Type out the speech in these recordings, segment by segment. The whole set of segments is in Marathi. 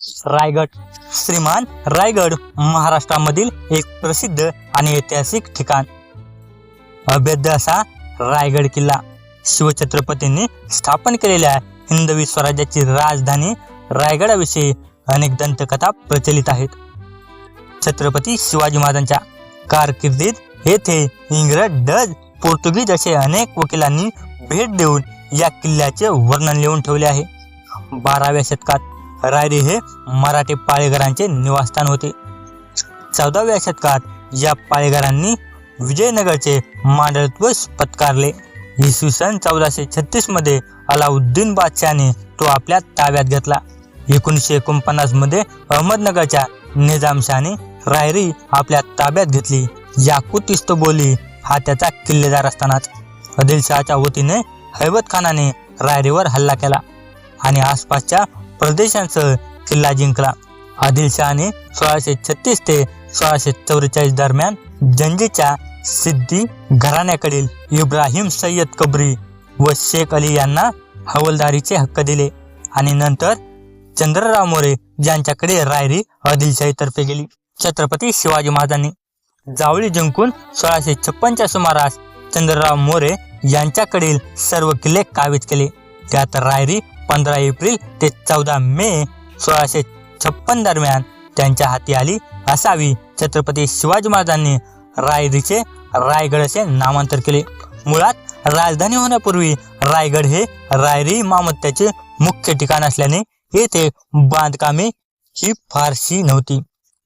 रायगड. श्रीमान रायगड महाराष्ट्रामधील एक प्रसिद्ध आणि ऐतिहासिक ठिकाण. अभेद्य असा रायगड किल्ला. शिवछत्रपतींनी स्थापन केलेल्या हिंदवी स्वराज्याची राजधानी रायगडाविषयी अनेक दंतकथा प्रचलित आहेत. छत्रपती शिवाजी महाराजांच्या कारकिर्दीत येथे इंग्रज डज पोर्तुगीज असे अनेक वकिलांनी भेट देऊन या किल्ल्याचे वर्णन लिहून ठेवले आहे. बाराव्या शतकात रायरी हे मराठी पाळेघरांचे निवासस्थान होते. चौदाव्या शतकात या पाळेघरांनी विजयनगरचे मांडळत्व पत्कारले. इसवी सन चौदाशे छत्तीसमध्ये अलाउद्दीन बादशाहने तो आपल्या ताब्यात घेतला. एकोणीसशे एकोणपन्नासमध्ये अहमदनगरच्या निजामशाने रायरी आपल्या ताब्यात घेतली. याकूत बोली हा त्याचा किल्लेदार असतानाच. आदिलशहाच्या वतीने हैबत खानाने रायरीवर हल्ला केला आणि आसपासच्या प्रदेशांसह किल्ला जिंकला. आदिलशहाने सोळाशे छत्तीस ते सोळाशे चौवेचाळीस दरम्यान जंजीच्या सिद्धी घराण्याकडील इब्राहिम सय्यद कबरी व शेख अली यांना हवलदारीचे हक्क दिले आणि नंतर चंद्रराव मोरे यांच्याकडे रायरी आदिलशाहीतर्फे गेली. छत्रपती शिवाजी महाराजांनी जावळी जिंकून सोळाशे छप्पनच्या सुमारास चंद्रराव मोरे यांच्याकडील सर्व किल्ले काबीज केले. त्यात रायरी पंधरा एप्रिल ते चौदा मे सोळाशे छप्पन दरम्यान त्यांच्या हाती आली असावी. छत्रपती शिवाजी महाराजांनी रायरीचे रायगड असे नामांतर केले. मुळात राजधानी होण्यापूर्वी रायगड हे रायरी मामत्याचे मुख्य ठिकाण असल्याने येथे बांधकामे ही फारशी नव्हती.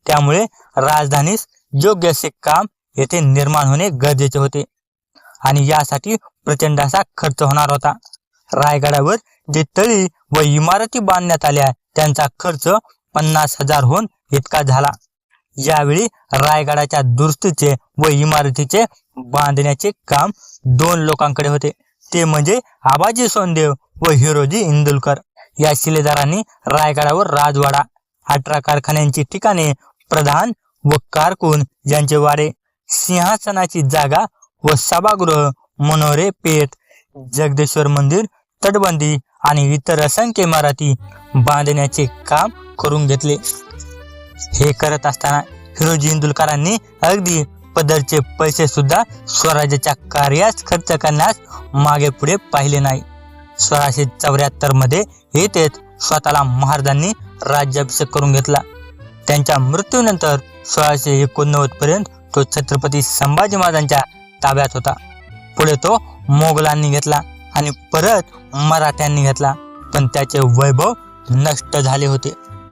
त्यामुळे राजधानीस योग्य असे काम येथे निर्माण होणे गरजेचे होते. आणि यासाठी प्रचंड असा खर्च होणार होता. रायगडावर जे तळी व इमारती बांधण्यात आल्या. त्यांचा खर्च पन्नास हजारहून इतका झाला. यावेळी रायगडाच्या दुरुस्तीचे व इमारतीचे बांधण्याचे काम दोन लोकांकडे होते. ते म्हणजे आबाजी सोनदेव व हिरोजी इंदुलकर. या शिलेदारांनी रायगडावर राजवाडा अठरा कारखान्यांची ठिकाणे प्रधान व कारकून यांचे वाडे सिंहासनाची जागा व सभागृह मनोरे पेठ जगदेश्वर मंदिर तटबंदी आणि इतर असंख्य इमारती बांधण्याचे काम करून घेतले. हे करत असताना हिरोजी इंदुलकरांनी अगदी पदरचे पैसे सुद्धा स्वराज्याच्या कार्यास खर्च करण्यास मागे पुढे पाहिले नाही. सोळाशे चौऱ्याहत्तरमध्ये येथेच स्वतःला महाराजांनी राज्याभिषेक करून घेतला. त्यांच्या मृत्यूनंतर सोळाशे एकोणनव्वद पर्यंत तो छत्रपती संभाजी महाराजांच्या ताब्यात होता. पुढे तो मोगलांनी घेतला. आणि परत मराठ्यांनी घेतला. पण त्याचे वैभव नष्ट झाले होते.